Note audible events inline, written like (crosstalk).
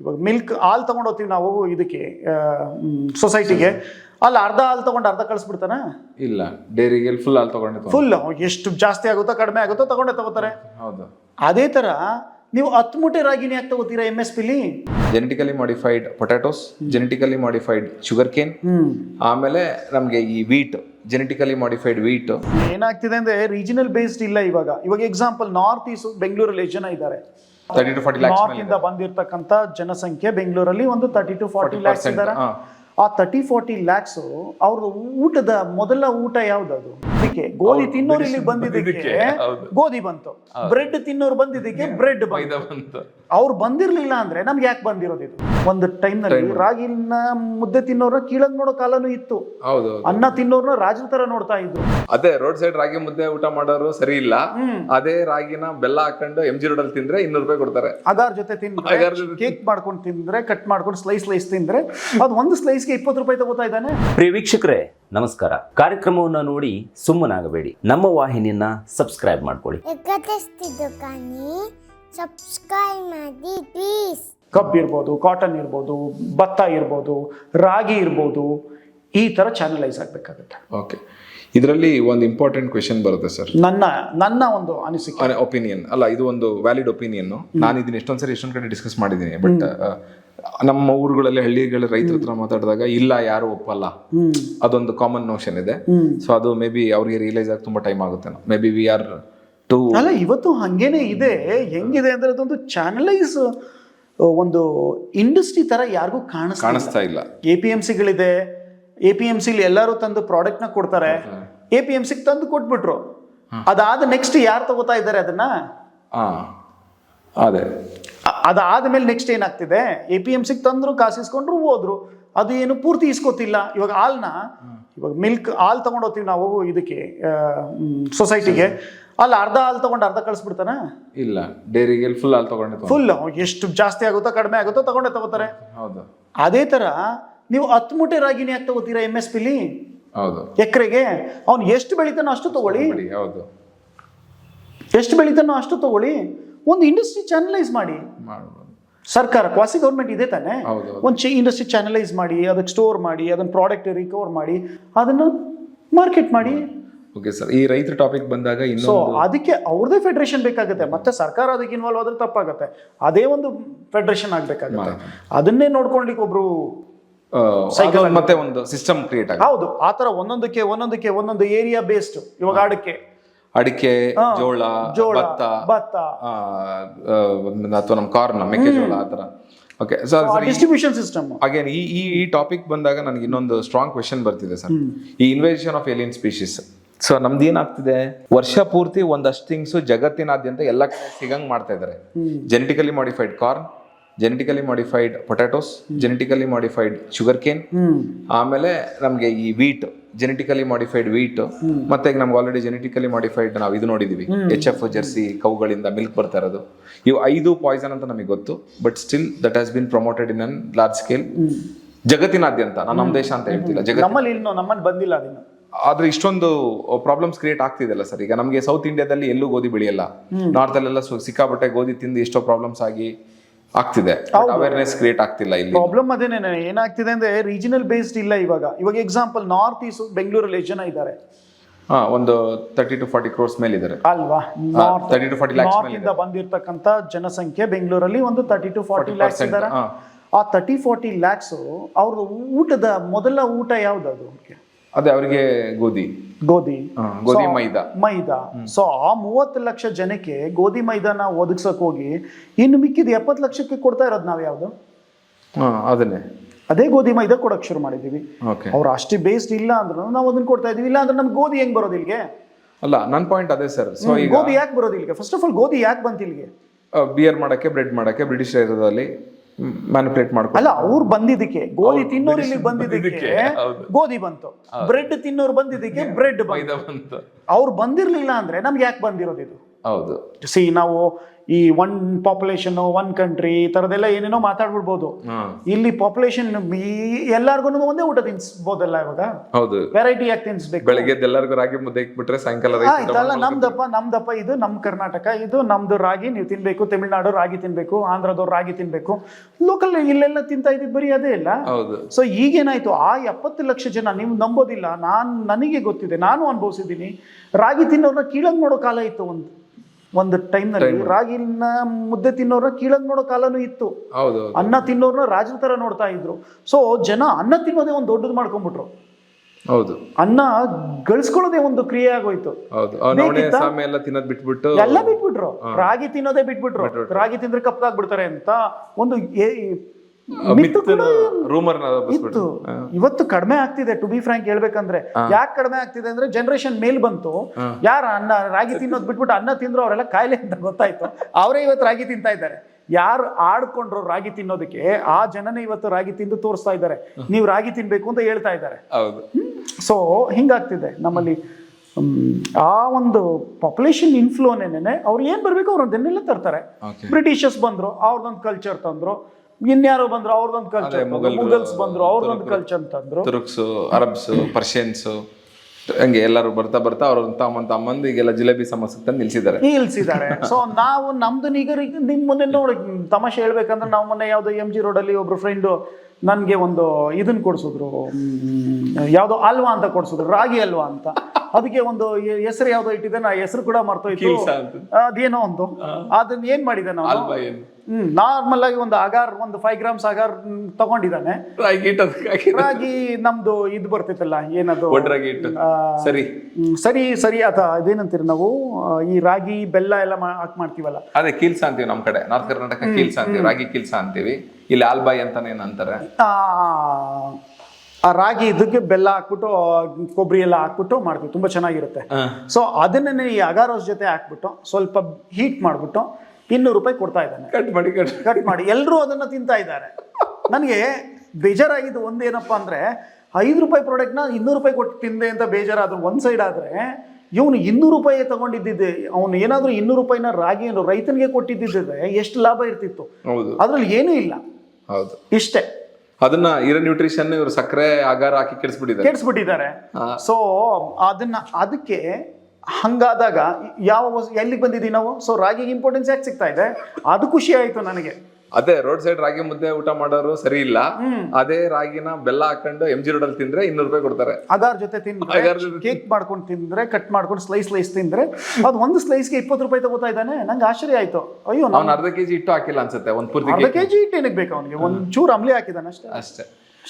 ಇವಾಗ ಮಿಲ್ಕ್ ಹಾಲು ತಗೊಂಡು ಹೋಗ್ತೀವಿ ನಾವು ಇದಕ್ಕೆ ಸೊಸೈಟಿಗೆ ಅಲ್ಲಿ ಅರ್ಧ ಹಾಲು ತಗೊಂಡು ಅರ್ಧ ಕಳಿಸ್ಬಿಡ್ತಾನ? ಇಲ್ಲ ಡೈರಿಗೆ ಫುಲ್ ಹಾಲು ತಗೊಂಡೆ. ಫುಲ್ ಎಷ್ಟು ಜಾಸ್ತಿ ಆಗುತ್ತೋ ಕಡಿಮೆ ಆಗುತ್ತೋ ತಗೊಂಡೇ ತಗೋತಾರೆ. ಹೌದು. ಅದೇ ತರ ನೀವು ಹತ್ತು ಮೂಟೆ ರಾಗಿನ ಯಾಕೆ ತಗೋತೀರಾ ಎಂ ಎಸ್ ಪಿಲಿ genetically modified potatoes genetically modified sugarcane ಆಮೇಲೆ ನಮಗೆ ಈ ವೀಟ್ ಜೆನೆಟಿಕಲಿ ಮಾಡಿಫೈಡ್ ವೀಟ್ ಏನಾಗ್ತಿದೆ ಅಂದ್ರೆ ರೀಜನಲ್ ಬೇಸ್ಡ್ ಇಲ್ಲ ಇವಾಗ. ಇವಾಗ ಎಕ್ಸಾಂಪಲ್ ನಾರ್ತ್ ಈಸ್ಟ್ ಬೆಂಗಳೂರಲ್ಲಿ ಎಷ್ಟು ಜನ ಇದ್ದಾರೆ. ನಾರ್ತ್ ಇಂದ ಬಂದಿರತಕ್ಕಂತ ಜನಸಂಖ್ಯೆ ಬೆಂಗಳೂರಲ್ಲಿ ಒಂದು ತರ್ಟಿ ಟು ಫಾರ್ಟಿ ಲ್ಯಾಕ್ಸ್ 40% ಇದ್ದಾರೆ. ಆ ತರ್ಟಿ ಫೋರ್ಟಿ ಲ್ಯಾಕ್ಸ್ ಅವ್ರದ್ದು ಊಟದ ಮೊದಲ ಊಟ ಯಾವ್ದದು ಅದಕ್ಕೆ ಗೋಧಿ ತಿನ್ನೋರು ಇಲ್ಲಿ ಬಂದಿದ್ದಕ್ಕೆ. ಗೋಧಿ ಬಂತು. ಬ್ರೆಡ್ ತಿನ್ನೋರು ಬಂದಿದ್ದಕ್ಕೆ ಬ್ರೆಡ್ ಬಂತು. ಅವ್ರು ಬಂದಿರ್ಲಿಲ್ಲ ಅಂದ್ರೆ ನಮ್ಗೆ ಯಾಕೆ ಬಂದಿರೋದು ಇದು? ಒಂದು ಟೈಮ್ನಲ್ಲಿ ರಾಗಿನ ಮುದ್ದೆ ತಿನ್ನೋರ್ನ ಕೀಳಗ್ ನೋಡೋ ಕಾಲನೂ ಇತ್ತು. ಅನ್ನ ತಿನ್ನೋರ್ನ ರಾಜನ ತರ ನೋಡ್ತಾ ಇದ್ರು. ಅದೇ ರೋಡ್ ಸೈಡ್ ರಾಗಿ ಮುದ್ದೆ ಊಟ ಮಾಡೋರು ಸರಿ ಇಲ್ಲ. ಅದೇ ರಾಗಿನ ಬೆಲ್ಲ ಹಾಕೊಂಡು ಎಂ ಜಿ ರೋಡ್ ಅಲ್ಲಿ ತಿಂದ್ರೆ ಇನ್ನೂರು ರೂಪಾಯಿ ಕೊಡ್ತಾರೆ. ಅಗಾರ್ ಜೊತೆ ತಿಂದ್ರೆ ಕೇಕ್ ಮಾಡ್ಕೊಂಡು ತಿಂದ್ರೆ ಕಟ್ ಮಾಡ್ಕೊಂಡು ಸ್ಲೈಸ್ ಸ್ಲೈಸ್ ತಿಂದ್ರೆ ಅದು ಒಂದು ಸ್ಲೈಸ್ಗೆ ಇಪ್ಪತ್ತು ರೂಪಾಯಿ ತಗೋತಾ ಇದ್ದಾನೆ? ಪ್ರಿಯ ವೀಕ್ಷಕರೇ ನಮಸ್ಕಾರ. ಕಾರ್ಯಕ್ರಮವನ್ನು ನೋಡಿ ಸುಮ್ಮನಾಗಬೇಡಿ. ನಮ್ಮ ವಾಹಿನಿಯನ್ನ ಸಬ್ಸ್ಕ್ರೈಬ್ ಮಾಡ್ಕೊಳ್ಳಿ. ಸಬ್ಸ್ಕ್ರೈಬ್ ಮಾಡಿ ಪ್ಲೀಸ್ ಕಬ್ಬು ಇರ್ಬೋದು ಕಾಟನ್ ಇರ್ಬೋದು ಭತ್ತ ಇರ್ಬೋದು ರಾಗಿ ಇರ್ಬೋದು ಈ ತರ ಚಾನಲೈಸ್ ಆಗ್ಬೇಕಾಗುತ್ತೆ. ಓಕೆ ಇದರಲ್ಲಿ ಒಂದು ಇಂಪಾರ್ಟೆಂಟ್ ಕ್ವೆಶನ್ ಬರುತ್ತೆ ಸರ್ ನನ್ನ ನನ್ನ ಒಂದು ಅನಿಸಿಕೆ. ಒಪಿನಿಯನ್ ಅಲ್ಲ ಇದು ಒಂದು ವ್ಯಾಲಿಡ್ ಒಪಿನಿಯನ್ ನಾನು ಇದನ್ನ ಎಷ್ಟೊಂದ್ ಸರಿ ಎಷ್ಟೊಂದ್ ಕಡೆ ಡಿಸ್ಕಸ್ ಮಾಡಿದ್ದೀನಿ ಬಟ್ ನಮ್ಮ ಊರುಗಳಲ್ಲಿ ಹಳ್ಳಿಗಳ ರೈತರ ಹತ್ರ ಮಾತಾಡಿದಾಗ ಇಲ್ಲ ಯಾರು ಒಪ್ಪಲ್ಲ. ಅದೊಂದು ಕಾಮನ್ ನೋಷನ್ ಇದೆ. ಸೊ ಅದು ಮೇ ಬಿ ಅವ್ರಿಗೆ ರಿಯಲೈಸ್ ಆಗಿ ತುಂಬಾ ಟೈಮ್ ಆಗುತ್ತೆ. Maybe we are to ಅಲ್ಲ ಇವತ್ತು ಹಂಗೇನೆ ಇದೆ. ಹೆಂಗಿದೆ ಅಂದ್ರೆ ಅದೊಂದು ಚಾನಲೈಸ್ ಒಂದು ಇಂಡಸ್ಟ್ರಿ ತರ ಯಾರಿಗೂ ಕಾಣಿಸ್ತಾ ಇಲ್ಲ. ಎ ಪಿ ಎಂ ಸಿಗಳಿದೆ ಎ ಪಿ ಎಂ ಸಿಲಿ ಎಲ್ಲರೂ ತಂದು ಪ್ರಾಡಕ್ಟ್ನ ಕೊಡ್ತಾರೆ. ಎ ಪಿ ಎಂ ಸಿಗೆ ತಂದು ಕೊಟ್ಬಿಟ್ರು. ಅದಾದ ನೆಕ್ಸ್ಟ್ ಯಾರು ತಗೋತಾ ಇದ್ದಾರೆ ಅದನ್ನ? ಅದೇ. ಅ- ಅದಾದ ಮೇಲೆ ನೆಕ್ಸ್ಟ್ ಏನಾಗ್ತಿದೆ? ಎ ಪಿ ಎಂ ಸಿಗೆ ತಂದ್ರು ಕಾಸು ಇಸ್ಕೊಂಡ್ರು ಹೋದ್ರು. ಅದು ಏನು ಪೂರ್ತಿ ಇಸ್ಕೋತಿಲ್ಲ ಇವಾಗ ಹಾಲ್ನ ಇವಾಗ ಮಿಲ್ಕ್ ಹಾಲ್ ತಗೊಂಡು ಹೋಗ್ತೀವಿ ನಾವು ಇದಕ್ಕೆ ಸೊಸೈಟಿಗೆ ಅಲ್ಲಿ ಅರ್ಧ ಹಾಲ್ ತಗೊಂಡು ಅರ್ಧ ಕಳಿಸ್ಬಿಡ್ತಾನೆ? ಇಲ್ಲ. ಡೈರಿಗೆ ಫುಲ್ ಹಾಲ್ ತಗೊಂಡು ತಗೊಂಡೆ. ಫುಲ್ ಎಷ್ಟು ಜಾಸ್ತಿ ಆಗುತ್ತೋ ಕಡಿಮೆ ಆಗುತ್ತೋ ತಗೊಂಡೇ ತಗೋತಾರೆ. ಹೌದು. ಅದೇ ತರ ನೀವು ಹತ್ತು ಮೂಟೆ ರಾಗಿನ ಯಾಕೆ ತಗೋತೀರಾ ಎಂ ಎಸ್ ಪಿಲಿ ಹೌದು. ಎಕರೆಗೆ? ಅವ್ನು ಎಷ್ಟು ಬೆಳಿತಾನೋ ಅಷ್ಟು ತಗೊಳ್ಳಿ. ಹೌದು ಎಷ್ಟು ಬೆಳಿತಾನೋ ಅಷ್ಟು ತಗೊಳ್ಳಿ. ಒಂದು ಇಂಡಸ್ಟ್ರಿ ಚಾನಲೈಸ್ ಮಾಡಿ. ಸರ್ಕಾರ ಕ್ವಾಸಿ ಗೌರ್ಮೆಂಟ್ ಇದೆ ತಾನೆ? ಒಂದು ಚೇ ಇಂಡಸ್ಟ್ರಿ ಚಾನಲೈಸ್ ಮಾಡಿ ಅದಕ್ಕೆ ಸ್ಟೋರ್ ಮಾಡಿ ಅದನ್ನ ಪ್ರಾಡಕ್ಟ್ ರಿಕವರ್ ಮಾಡಿ ಅದನ್ನ ಮಾರ್ಕೆಟ್ ಮಾಡಿ. ಓಕೆ ಸರ್ ಈ ರೈತರ ಟಾಪಿಕ್ ಬಂದಾಗ ಸೊ ಅದಕ್ಕೆ ಅವ್ರದೇ ಫೆಡರೇಷನ್ ಬೇಕಾಗುತ್ತೆ. ಮತ್ತೆ ಸರ್ಕಾರ ಅದಕ್ಕೆ ಇನ್ವಾಲ್ವ್ ಆದ್ರೆ ತಪ್ಪಾಗುತ್ತೆ. ಅದೇ ಒಂದು ಫೆಡರೇಷನ್ ಆಗ್ಬೇಕಾಗುತ್ತೆ. ಅದನ್ನೇ ನೋಡ್ಕೊಳ್ಲಿಕ್ಕೆ ಒಬ್ರು ಆ, ಅದೊಂದು ಮತ್ತೆ ಒಂದು ಸಿಸ್ಟಮ್ ಕ್ರಿಯೇಟ್ ಆಗುತ್ತೆ. ಹೌದು ತರ ಒಂದೊಂದಕ್ಕೆ ಒಂದೊಂದಕ್ಕೆ ಒಂದೊಂದು ಏರಿಯಾ ಬೇಸ್ಡ್ ಇವಾಗ ಅಡಿಕೆ. ಅಡಿಕೆ ಜೋಳ ಜೋಳ ಭತ್ತ ಭತ್ತ. ಆ, ಆ, ಅಥವಾ ನಮ್ಮ ಕಾರ್ನ್ ಮೆಕ್ಕೆಜೋಳ ಆ ತರ okay sir distribution system again ಈ ಈ ಈ ಟಾಪಿಕ್ ಬಂದಾಗ ನನಗೆ ಇನ್ನೊಂದು ಸ್ಟ್ರಾಂಗ್ ಕ್ವೆಶನ್ ಬರ್ತಿದೆ ಸರ್ ಈ invasion of alien species so ನಮ್ದು ಏನಾಗ್ತಿದೆ? ವರ್ಷ ಪೂರ್ತಿ ಒಂದಷ್ಟು ಥಿಂಗ್ಸ್ ಜಗತ್ತಿನಾದ್ಯಂತ ಎಲ್ಲ ಕಡೆ ಸಿಗಂಗ್ ಮಾಡ್ತಾ ಇದ್ದಾರೆ genetically modified corn genetically modified potatoes genetically modified sugarcane ಆಮೇಲೆ ನಮಗೆ ಈ ವೀಟ್ ಜೆನೆಟಿಕಲಿ ಮಾಡಿಫೈಡ್ ವೀಟ್ ಮತ್ತೆ ಈಗ ನಮ್ಗೆ ಆಲ್ರೆಡಿ ಜೆನೆಟಿಕಲಿ ಮಾಡಿಫೈಡ್ ನಾವು ಇದು ನೋಡಿದೀವಿ. ಎಚ್ ಎಫ್ ಜರ್ಸಿ ಕೌಗಳಿಂದ ಮಿಲ್ಕ್ ಬರ್ತಾ ಇರೋದು. ಇವು ಐದು ಪಾಯ್ಸನ್ ಅಂತ ನಮಗೆ ಗೊತ್ತು but still that has been promoted in an large scale ಜಗತ್ತಿನಾದ್ಯಂತ ನಾನು ನಮ್ಮ ದೇಶ ಅಂತ ಹೇಳ್ತಿಲ್ಲ ಜಗತ್ ನಮ್ಮಲ್ಲಿ ಬಂದಿಲ್ಲ ಅದನ್ನು. ಆದ್ರೆ ಇಷ್ಟೊಂದು ಪ್ರಾಬ್ಲಮ್ಸ್ ಕ್ರಿಯೇಟ್ ಆಗ್ತಿದೆಲ್ಲ ಸರ್ ಈಗ ನಮಗೆ ಸೌತ್ ಇಂಡಿಯಾದಲ್ಲಿ ಎಲ್ಲೂ ಗೋಧಿ ಬೆಳೆಯಲ್ಲ. ನಾರ್ತ್ ಅಲ್ಲೆಲ್ಲ ಸಿಕ್ಕಾಪಟ್ಟೆ ಗೋಧಿ ತಿಂದು ಎಷ್ಟೋ ಪ್ರಾಬ್ಲಮ್ಸ್ ಆಗಿ ಆಗ್ತಿದೆ ಅವೇರ್ನೆಸ್ ಕ್ರಿಯೇಟ್ ಆಗ್ತಿಲ್ಲ ಇಲ್ಲಿ. ಪ್ರಾಬ್ಲಮ್ ಅದೇನೆ ಏನಾಗ್ತಿದೆ ಅಂದ್ರೆ ರೀಜನಲ್ ಬೇಸ್ಡ್ ಇಲ್ಲ ಇವಾಗ. ಇವಾಗ ಎಕ್ಸಾಂಪಲ್ ನಾರ್ತ್ ಈಸ್ಟ್ ಬೆಂಗಳೂರಲ್ಲಿ ಎಷ್ಟು ಜನ ಇದ್ದಾರೆ. ಹಾ ಒಂದು ತರ್ಟಿ ಟು ಫಾರ್ಟಿ ಕ್ರೋರ್ಸ್ ಮೇಲೆ ಇದ್ದಾರೆ. ಅಲ್ವಾ? ತರ್ಟಿ ಟು ಫಾರ್ಟಿ ಲ್ಯಾಕ್ಸ್ ಇಂದ ಬಂದಿರತಕ್ಕಂತ ಜನಸಂಖ್ಯೆ ಬೆಂಗಳೂರಲ್ಲಿ ಒಂದು ತರ್ಟಿ ಟು ಫಾರ್ಟಿ ಲ್ಯಾಕ್ಸ್ 40%, ಇದ್ದಾರೆ. ಆ ತರ್ಟಿ ಫಾರ್ಟಿ ಲ್ಯಾಕ್ಸ್ ಅವ್ರದ್ದು ಊಟದ ಮೊದಲ ಊಟ ಯಾವ್ದದು ಅದೇ ಅವರಿಗೆ ಗೋಧಿ. ಗೋಧಿ. ಗೋಧಿ ಮೈದಾ. ಮೈದಾ. ಸೊ ಆ ಮೂವತ್ತು ಲಕ್ಷ ಜನಕ್ಕೆ ಗೋಧಿ ಮೈದಾನ ಒದಗಿಸಕ್ ಹೋಗಿ ಇನ್ನು ಮಿಕ್ಕಿದ ಎಪ್ಪತ್ತು ಲಕ್ಷಕ್ಕೆ ಕೊಡ್ತಾ ಇರೋದು ನಾವ್ ಯಾವುದು? ಅದನ್ನೇ. ಅದೇ ಗೋಧಿ ಮೈದಾ ಕೊಡಕ್ ಶುರು ಮಾಡಿದೀವಿ. ಅವ್ರು ಅಷ್ಟೇ ಬೇಸ್ಡ್ ಇಲ್ಲ ಅಂದ್ರೂ ನಾವು ಅದನ್ನ ಕೊಡ್ತಾ ಇದೀವಿ. ಇಲ್ಲ ಅಂದ್ರೆ ನಮ್ಗೆ ಗೋಧಿ ಹೆಂಗ್ ಬರೋದು ಇಲ್ಲಿಗೆ? ಅಲ್ಲ ನನ್ ಪಾಯಿಂಟ್ ಅದೇ ಸರ್ ಸೊ ಗೋಧಿ ಯಾಕೆ ಬರೋದು ಇಲ್ಲಿಗೆ? ಫಸ್ಟ್ ಆಫ್ ಆಲ್ ಗೋಧಿ ಯಾಕೆ ಬಂತು ಇಲ್ಲಿಗೆ? ಬಿಯರ್ ಮಾಡಕ್ಕೆ ಬ್ರೆಡ್ ಮಾಡಕ್ಕೆ ಬ್ರಿಟಿಷ್ ಏರಿಯಾದಲ್ಲಿ ಮ್ಯಾನಿಪುಲೇಟ್ ಮಾಡ್ಕೊ ಅಲ್ಲ ಅವ್ರು ಬಂದಿದ್ದಕ್ಕೆ ಗೋಧಿ ತಿನ್ನೋರು ಇಲ್ಲಿ ಬಂದಿದ್ದಕ್ಕೆ ಗೋಧಿ ಬಂತು. ಬ್ರೆಡ್ ತಿನ್ನೋರು ಬಂದಿದ್ದಕ್ಕೆ ಬ್ರೆಡ್ ಬಂತು. ಬಂತು. ಅವ್ರು ಬಂದಿರ್ಲಿಲ್ಲ ಅಂದ್ರೆ ನಮ್ಗೆ ಯಾಕೆ ಬಂದಿರೋದು ಇದು? ಹೌದು. ಸಿ ನಾವು ಈ ಒನ್ ಪಾಪ್ಯುಲೇಷನ್ ಒನ್ ಕಂಟ್ರಿ ಈ ಥರದ್ದೆಲ್ಲ ಏನೇನೋ ಮಾತಾಡ್ಬಿಡ್ಬೋದು. ಇಲ್ಲಿ ಪಾಪ್ಯುಲೇಷನ್ ಎಲ್ಲಾರ್ಗು ಒಂದೇ ಊಟ ತಿನ್ಸ್ಬೋದಲ್ಲ ಇವಾಗ? ಹೌದು. ವೆರೈಟಿ ಯಾಕೆ ತಿನ್ಸ್ಬೇಕು? ಬೆಳಗ್ಗೆ ಎಲ್ಲರಿಗೂ ರಾಗಿ ಮುದ್ದೆ ಇಟ್ಬಿಟ್ರೆ ಸಾಯಂಕಾಲ ಇದಲ್ಲ ನಮ್ದಪ್ಪ ನಮ್ದಪ್ಪ ಇದು ನಮ್ ಕರ್ನಾಟಕ ಇದು ನಮ್ದು ರಾಗಿ ನೀವು ತಿನ್ಬೇಕು ತಮಿಳ್ನಾಡು ರಾಗಿ ತಿನ್ಬೇಕು ಆಂಧ್ರದವ್ರು ರಾಗಿ ತಿನ್ಬೇಕು. ಲೋಕಲ್ ಇಲ್ಲೆಲ್ಲ ತಿಂತಾ ಇದ್ದಿದ್ ಬರೀ ಅದೇ ಇಲ್ಲ. ಹೌದು. ಸೊ ಈಗೇನಾಯ್ತು ಆ ಎಪ್ಪತ್ತು ಲಕ್ಷ ಜನ ನೀವು ನಂಬೋದಿಲ್ಲ ನಾನು ನನಗೆ ಗೊತ್ತಿದೆ ನಾನು ಅನುಭವಿಸಿದ್ದೀನಿ ರಾಗಿ ತಿನ್ನೋರ್ನ ಕೀಳಂಗ್ ನೋಡೋ ಕಾಲ ಇತ್ತು ಒಂದು. ಒಂದು ಟೈಮ್ನಲ್ಲಿ ರಾಗಿನ ಮುದ್ದೆ ತಿನ್ನೋರ್ನ ಕೀಳಂಗ್ ನೋಡೋ ಕಾಲನೂ ಇತ್ತು. ಅನ್ನ ತಿನ್ನೋರ್ನ ರಾಜನ ತರ ನೋಡ್ತಾ ಇದ್ರು. ಸೊ ಜನ ಅನ್ನ ತಿನ್ನೋದೇ ಒಂದು ದೊಡ್ಡದು ಮಾಡ್ಕೊಂಡ್ಬಿಟ್ರು. ಹೌದು. ಅನ್ನ ಗಳಿಸ್ಕೊಳ್ಳೋದೇ ಒಂದು ಕ್ರಿಯೆ ಆಗೋಯ್ತು? ಎಲ್ಲ ತಿನ್ನೋದ್ ಬಿಟ್ಬಿಟ್ಟು ಎಲ್ಲ ಬಿಟ್ಬಿಟ್ರು. ರಾಗಿ ತಿನ್ನೋದೇ ಬಿಟ್ಬಿಟ್ರು. ರಾಗಿ ತಿಂದ್ರೆ ಕಪ್ಪಾಗ್ಬಿಡ್ತಾರೆ ಅಂತ ಒಂದು ರೂಮರ್ ಇತ್ತು ಇವತ್ತು ಕಡಿಮೆ ಆಗ್ತಿದೆ ಟು ಬಿ ಫ್ರಾಂಕ್ ಹೇಳ್ಬೇಕಂದ್ರೆ. ಯಾಕೆ ಕಡಿಮೆ ಆಗ್ತಿದೆ ಅಂದ್ರೆ ಜನರೇಷನ್ ಮೇಲ್ ಬಂತು. ಯಾರ ಅನ್ನ ರಾಗಿ ತಿನ್ನೋದು ಬಿಟ್ಬಿಟ್ಟು ಅನ್ನ ತಿಂದ್ರು ಅವರೆಲ್ಲ ಕಾಯಿಲೆ ಅಂತ ಗೊತ್ತಾಯ್ತು. ಅವರೇ ಇವತ್ತು ರಾಗಿ ತಿಂತಾ ಇದ್ದಾರೆ. ಯಾರು ಆಡ್ಕೊಂಡ್ರು ರಾಗಿ ತಿನ್ನೋದಕ್ಕೆ ಆ ಜನನೇ ಇವತ್ತು ರಾಗಿ ತಿಂದು ತೋರಿಸ್ತಾ ಇದ್ದಾರೆ. ನೀವು ರಾಗಿ ತಿನ್ಬೇಕು ಅಂತ ಹೇಳ್ತಾ ಇದ್ದಾರೆ. ಹೌದು. ಸೊ ಹಿಂಗಾಗ್ತಿದೆ. ನಮ್ಮಲ್ಲಿ ಆ ಒಂದು ಪಾಪ್ಯುಲೇಷನ್ ಇನ್ಫ್ಲೋನೇನೆ ಅವ್ರು ಏನ್ ಬರ್ಬೇಕು ಅವ್ರು ಅದನ್ನೆಲ್ಲ ತರ್ತಾರೆ. ಬ್ರಿಟಿಷರ್ಸ್ ಬಂದ್ರು ಅವ್ರದೊಂದು ಕಲ್ಚರ್ ತಂದ್ರು. ಇನ್ಯಾರೋ ಬಂದ್ರು ಅವ್ರದೊಂದು ಕಲ್ಚರ್ ಮುಗಲ್ಸ್ ಬಂದ್ರು ಅವ್ರದೊಂದು ಕಲ್ಚರ್ ಅಂತಂದ್ರು. ತುರ್ಕ್ಸ್ ಅರಬ್ಸು ಪರ್ಷಿಯನ್ಸ್ ಹಂಗೆ ಎಲ್ಲರೂ ಬರ್ತಾ ಬರ್ತಾ ಅವ್ರ ತಮ್ಮಂತ ತಮ್ಮಂದು ಈಗೆಲ್ಲ ಜಿಲೇಬಿ ಸಮಸ್ಯೆ ತಂದು ನಿಲ್ಸಿದ್ದಾರೆ. ನಿಲ್ಸಿದ್ದಾರೆ. (laughs) ಸೊ ನಾವು ನಮ್ದು ನಿಗರಿಗೆ ನಿಮ್ ಮುಂದೆ ನೋಡಿ ತಮಾಷೆ ಹೇಳ್ಬೇಕಂದ್ರೆ ನಾವು ಮೊನ್ನೆ ಯಾವ್ದೋ ಎಂ ಜಿ ರೋಡಲ್ಲಿ ಒಬ್ರು ಫ್ರೆಂಡು ನನ್ಗೆ ಒಂದು ಇದನ್ನ ಕೊಡ್ಸಿದ್ರು ಯಾವುದೋ ಅಲ್ವಾ ಅಂತ ಕೊಡ್ಸಿದ್ರು ರಾಗಿ ಅಲ್ವಾ ಅಂತ. ಅದಕ್ಕೆ ಒಂದು ಹೆಸರು ಯಾವ್ದೋ ಇಟ್ಟಿದೆ ನಾ ಹೆಸರು ಕೂಡ ಮರ್ತೋಯ್ತು. ಅದೇನೋ ಒಂದು. ಅದನ್ನ ಏನ್ ಮಾಡಿದೆ ನಾವು ನಾರ್ಮಲ್ ಆಗಿ ಒಂದು ಅಗಾರ್ ಒಂದು ಫೈವ್ ಗ್ರಾಮ್ಸ್ ಅಗಾರ್ ತಗೊಂಡಿದ್ದಾನೆ. ರಾಗಿ ಹಿಟ್ಟು ರಾಗಿ ನಮ್ದು ಇದು ಬರ್ತಿತ್ತಲ್ಲ ಏನದು? ಒಡ್ರಾಗಿ ಹಿಟ್ಟು. ಸರಿ. ಸರಿ ಸರಿ ಅದ ಅದೇನಂತೀರಿ ನಾವು? ಈ ರಾಗಿ ಬೆಲ್ಲ ಎಲ್ಲ ಹಾಕ್ ಮಾಡ್ತೀವಲ್ಲ? ಅದೇ ಕೀಲ್ಸ ಅಂತೀವಿ ನಮ್ ಕಡೆ. ನಾರ್ತ್ ಕರ್ನಾಟಕ ಕೀಲ್ಸ ಅಂತೀವಿ ರಾಗಿ ಕೀಲ್ಸ ಅಂತೀವಿ. ಇಲ್ಲಿ ಆಲ್ಬಾಯಿ ಅಂತಾನೆ ಏನಂತಾರೆ. ಆ, ರಾಗಿ ಇದಕ್ಕೆ ಬೆಲ್ಲ ಹಾಕ್ಬಿಟ್ಟು ಕೊಬ್ಬರಿ ಎಲ್ಲ ಹಾಕ್ಬಿಟ್ಟು ಮಾಡ್ತೀವಿ. ತುಂಬಾ ಚೆನ್ನಾಗಿರುತ್ತೆ. ಸೊ ಅದನ್ನೇ ಈ ಅಗಾರೋಸ್ ಜೊತೆ ಹಾಕ್ಬಿಟ್ಟು ಸ್ವಲ್ಪ ಹೀಟ್ ಮಾಡ್ಬಿಟ್ಟು ಇನ್ನೂರು ರೂಪಾಯಿ ಕೊಡ್ತಾ ಇದ್ದಾನೆ. ಕಟ್ ಮಾಡಿ ಕಟ್ ಕಟ್ ಮಾಡಿ. ಎಲ್ಲರೂ ಅದನ್ನ ತಿಂತಾ ಇದ್ದಾರೆ. ನನಗೆ ಬೇಜಾರಾಗಿದ್ದು ಒಂದೇನಪ್ಪ ಅಂದ್ರೆ ಐದು ರೂಪಾಯಿ ಪ್ರಾಡಕ್ಟ್ನ ಇನ್ನೂರು ರೂಪಾಯಿ ಕೊಟ್ಟು ತಿಂದೆ ಅಂತ ಬೇಜಾರಾದ್ರು ಒಂದ್ ಸೈಡ್ ಆದ್ರೆ ಇವನು ಇನ್ನೂರು ರೂಪಾಯಿ ತಗೊಂಡಿದ್ದಿದ್ದೆ. ಅವನು ಏನಾದ್ರೂ ಇನ್ನೂರು ರೂಪಾಯಿನ ರಾಗಿ ರೈತನಿಗೆ ಕೊಟ್ಟಿದ್ದಿದ್ರೆ ಎಷ್ಟು ಲಾಭ ಇರ್ತಿತ್ತು? ಅದ್ರಲ್ಲಿ ಏನೂ ಇಲ್ಲ. ಹೌದು. ಇಷ್ಟೇ. ಅದನ್ನ ಇರೋ ನ್ಯೂಟ್ರಿಷನ್ ಇವ್ರು ಸಕ್ಕರೆ ಆಗಾರ ಹಾಕಿ ಕೆಡಿಸ್ಬಿಟ್ಟಿದ್ದಾರೆ. ಕೆಡಿಸ್ಬಿಟ್ಟಿದ್ದಾರೆ. ಸೊ ಅದನ್ನ ಅದಕ್ಕೆ ಹಂಗಾದಾಗ ಯಾವ ಎಲ್ಲಿಗೆ ಬಂದಿದ್ದೀವಿ ನಾವು? ಸೊ ರಾಗಿಗೆ ಇಂಪಾರ್ಟೆನ್ಸ್ ಯಾಕೆ ಸಿಗ್ತಾ ಇದೆ? ಅದು ಖುಷಿ ಆಯ್ತು ನನಗೆ. ಅದೇ ರೋಡ್ ಸೈಡ್ ರಾಗಿ ಮುದ್ದೆ ಊಟ ಮಾಡೋರು ಸರಿ ಇಲ್ಲ. ಅದೇ ರಾಗಿನ ಬೆಲ್ಲ ಹಾಕೊಂಡು ಎಂ ಜಿ ಅಲ್ಲಿ ತಿಂದ್ರೆ ಇನ್ನೂರು ರೂಪಾಯಿ ಕೊಡ್ತಾರೆ. ಅಗಾರ್ ಜೊತೆ ತಿಂದ್ರೆ ಕೇಕ್ ಮಾಡ್ಕೊಂಡು ತಿಂದ್ರೆ ಕಟ್ ಮಾಡ್ಕೊಂಡು ಸ್ಲೈಸ್ ಸ್ಲೈಸ್ ತಿಂದ್ರೆ ಅದು ಒಂದು ಸ್ಲೈಸ್ಗೆ ಇಪ್ಪತ್ತು ರೂಪಾಯಿ ತಗೋತಾ ಇದ್ದಾನೆ. ನಂಗೆ ಆಶ್ಚರ್ಯ ಆಯ್ತು. ಅಯ್ಯೋ ನಾನು ಅರ್ಧ ಕೆಜಿ ಇಟ್ಟು ಹಾಕಿಲ್ಲ ಅನ್ಸುತ್ತೆ ಒಂದು ಪೂರ್ತಿ ಅರ್ಧ. ಕೆಜಿ ಇಟ್ಟು ಏನಕ್ಕೆ ಬೇಕು ಅವನಿಗೆ? ಒಂದ್ ಚೂರು ಅಂಬ್ಲಿ ಹಾಕಿದಾನೆ ಅಷ್ಟೇ. ಅಷ್ಟೇ.